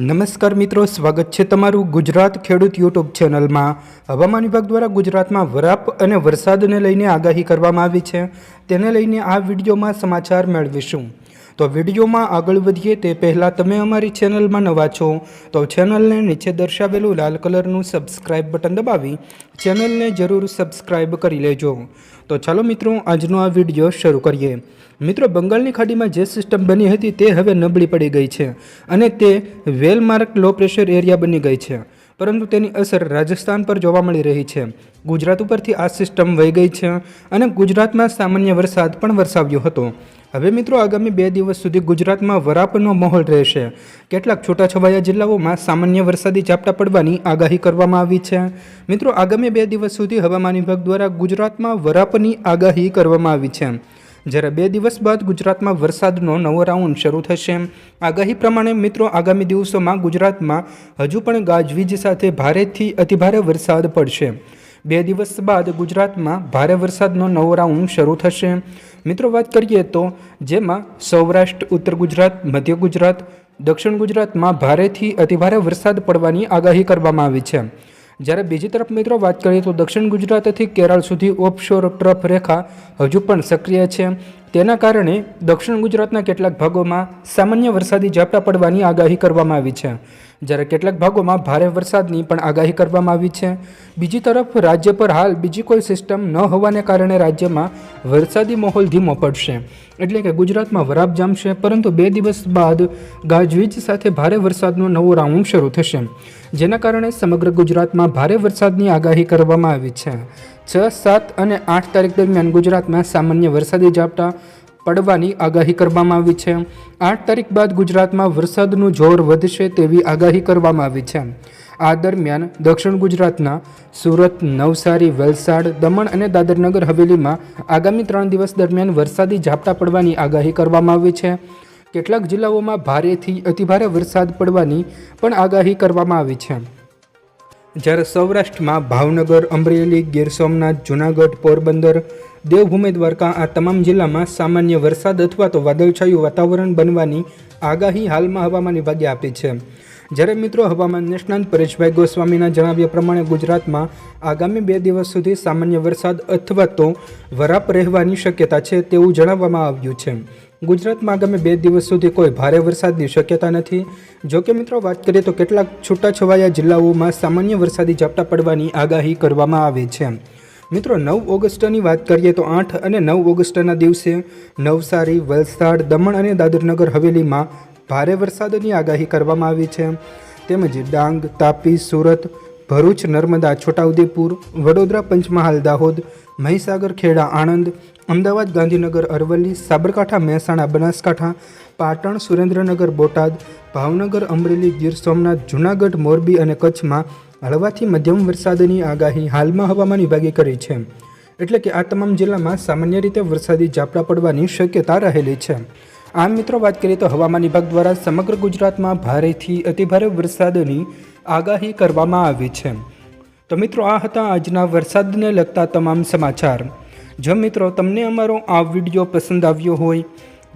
નમસ્કાર મિત્રો, સ્વાગત છે તમારું ગુજરાત ખેડૂત યુટ્યુબ ચેનલમાં. હવામાન વિભાગ દ્વારા ગુજરાતમાં વરાપ અને વરસાદને લઈને આગાહી કરવામાં આવી છે. તેને લઈને આ વિડીયોમાં સમાચાર મેળવીશું. તો વિડીયોમાં આગળ વધીએ તે પહેલાં તમે અમારી ચેનલમાં નવા છો, તો ચેનલને નીચે દર્શાવેલું લાલ કલરનું સબસ્ક્રાઇબ બટન દબાવી ચેનલને જરૂર સબસ્ક્રાઇબ કરી લેજો. તો ચાલો મિત્રો, આજનો આ વીડિયો શરૂ કરીએ. મિત્રો, બંગાળની ખાડીમાં જે સિસ્ટમ બની હતી તે હવે નબળી પડી ગઈ છે અને તે વેલમાર્ક લો પ્રેશર એરિયા બની ગઈ છે. પરંતુ તેની અસર રાજસ્થાન પર જોવા મળી રહી છે. ગુજરાત ઉપરથી આ સિસ્ટમ વહી ગઈ છે અને ગુજરાતમાં સામાન્ય વરસાદ પણ વરસાવ્યો હતો. હવે મિત્રો આગામી બે દિવસ સુધી ગુજરાતમાં વરાપનો માહોલ રહેશે. કેટલાક છૂટાછવાયા જિલ્લાઓમાં સામાન્ય વરસાદી ઝાપટા પડવાની આગાહી કરવામાં આવી છે. મિત્રો આગામી બે દિવસ સુધી હવામાન વિભાગ દ્વારા ગુજરાતમાં વરાપની આગાહી કરવામાં આવી છે. જ્યારે બે દિવસ બાદ ગુજરાતમાં વરસાદનો નવો રાઉન્ડ શરૂ થશે. આગાહી પ્રમાણે મિત્રો, આગામી દિવસોમાં ગુજરાતમાં હજુ પણ ગાજવીજ સાથે ભારેથી અતિભારે વરસાદ પડશે. બે દિવસ બાદ ગુજરાતમાં ભારે વરસાદનો નવો રાઉન્ડ શરૂ થશે. મિત્રો, વાત કરીએ તો જેમાં સૌરાષ્ટ્ર, ઉત્તર ગુજરાત, મધ્ય ગુજરાત, દક્ષિણ ગુજરાતમાં ભારેથી અતિભારે વરસાદ પડવાની આગાહી કરવામાં આવી છે. જ્યારે બીજી તરફ મિત્રો વાત કરીએ તો દક્ષિણ ગુજરાતથી કેરળ સુધી ઓફશોર ટ્રફ રેખા હજુ પણ સક્રિય છે. તેના કારણે દક્ષિણ ગુજરાતના કેટલાક ભાગોમાં સામાન્ય વરસાદી ઝાપટા પડવાની આગાહી કરવામાં આવી છે. જ્યારે કેટલાક ભાગોમાં ભારે વરસાદની પણ આગાહી કરવામાં આવી છે. બીજી તરફ, રાજ્ય પર હાલ બીજી કોઈ સિસ્ટમ ન હોવાને કારણે રાજ્યમાં વરસાદી માહોલ ધીમો પડશે. એટલે કે ગુજરાતમાં વરાપ જામશે, પરંતુ બે દિવસ બાદ ગાજવીજ સાથે ભારે વરસાદનો નવો રાઉન્ડ શરૂ થશે. જેના કારણે સમગ્ર ગુજરાતમાં ભારે વરસાદની આગાહી કરવામાં આવી છે. છ, સાત અને આઠ તારીખ દરમિયાન ગુજરાતમાં સામાન્ય વરસાદી ઝાપટા પડવાની આગાહી કરવામાં આવી છે. આઠ તારીખ બાદ ગુજરાતમાં વરસાદનું જોર વધશે તેવી આગાહી કરવામાં આવી છે. આ દરમિયાન દક્ષિણ ગુજરાતના સુરત, નવસારી, વલસાડ, દમણ અને દાદરનગર હવેલીમાં આગામી ત્રણ દિવસ દરમિયાન વરસાદી ઝાપટા પડવાની આગાહી કરવામાં આવી છે. કેટલાક જિલ્લાઓમાં ભારેથી અતિભારે વરસાદ પડવાની પણ આગાહી કરવામાં આવી છે. જ્યારે સૌરાષ્ટ્રમાં ભાવનગર, અમરેલી, ગીર સોમનાથ, જૂનાગઢ, પોરબંદર દેવભૂમિ દ્વારકા આ તમામ જિલ્લામાં સામાન્ય વરસાદ અથવા તો વાદળછાયું વાતાવરણ બનવાની આગાહી હાલમાં હવામાન વિભાગે આપી છે. જ્યારે મિત્રો હવામાન નિષ્ણાંત પરેશભાઈ ગોસ્વામીના જણાવ્યા પ્રમાણે ગુજરાતમાં આગામી બે દિવસ સુધી સામાન્ય વરસાદ અથવા તો વરાપ રહેવાની શક્યતા છે તેવું જણાવવામાં આવ્યું છે. ગુજરાતમાં આગામી બે દિવસ સુધી કોઈ ભારે વરસાદની શક્યતા નથી. જો કે મિત્રો વાત કરીએ તો કેટલાક છૂટાછવાયા જિલ્લાઓમાં સામાન્ય વરસાદી ઝાપટા પડવાની આગાહી કરવામાં આવે છે. મિત્રો, નવ ઓગસ્ટની વાત કરીએ તો આઠ અને નવ ઓગસ્ટના દિવસે નવસારી, વલસાડ, દમણ અને દાદરનગર હવેલીમાં ભારે વરસાદની આગાહી કરવામાં આવી છે. તેમજ ડાંગ, તાપી, સુરત, ભરૂચ, નર્મદા, છોટાઉદેપુર, વડોદરા, પંચમહાલ, દાહોદ, મહીસાગર, ખેડા, આણંદ, અમદાવાદ, ગાંધીનગર, અરવલ્લી, સાબરકાંઠા, મહેસાણા, બનાસકાંઠા, પાટણ, સુરેન્દ્રનગર, બોટાદ, ભાવનગર, અમરેલી, ગીર સોમનાથ, જૂનાગઢ, મોરબી અને કચ્છમાં હળવાથી મધ્યમ વરસાદની આગાહી હાલમાં હવામાન વિભાગે કરી છે. એટલે કે આ તમામ જિલ્લામાં સામાન્ય રીતે વરસાદી ઝાપટા પડવાની શક્યતા રહેલી છે. આમ મિત્રો, વાત કરીએ તો હવામાન વિભાગ દ્વારા સમગ્ર ગુજરાતમાં ભારેથી અતિભારે વરસાદની આગાહી કરવામાં આવી છે. તો મિત્રો, આ હતા આજના વરસાદને લગતા તમામ સમાચાર. જો મિત્રો, તમને અમારો આ વીડિયો પસંદ આવ્યો હોય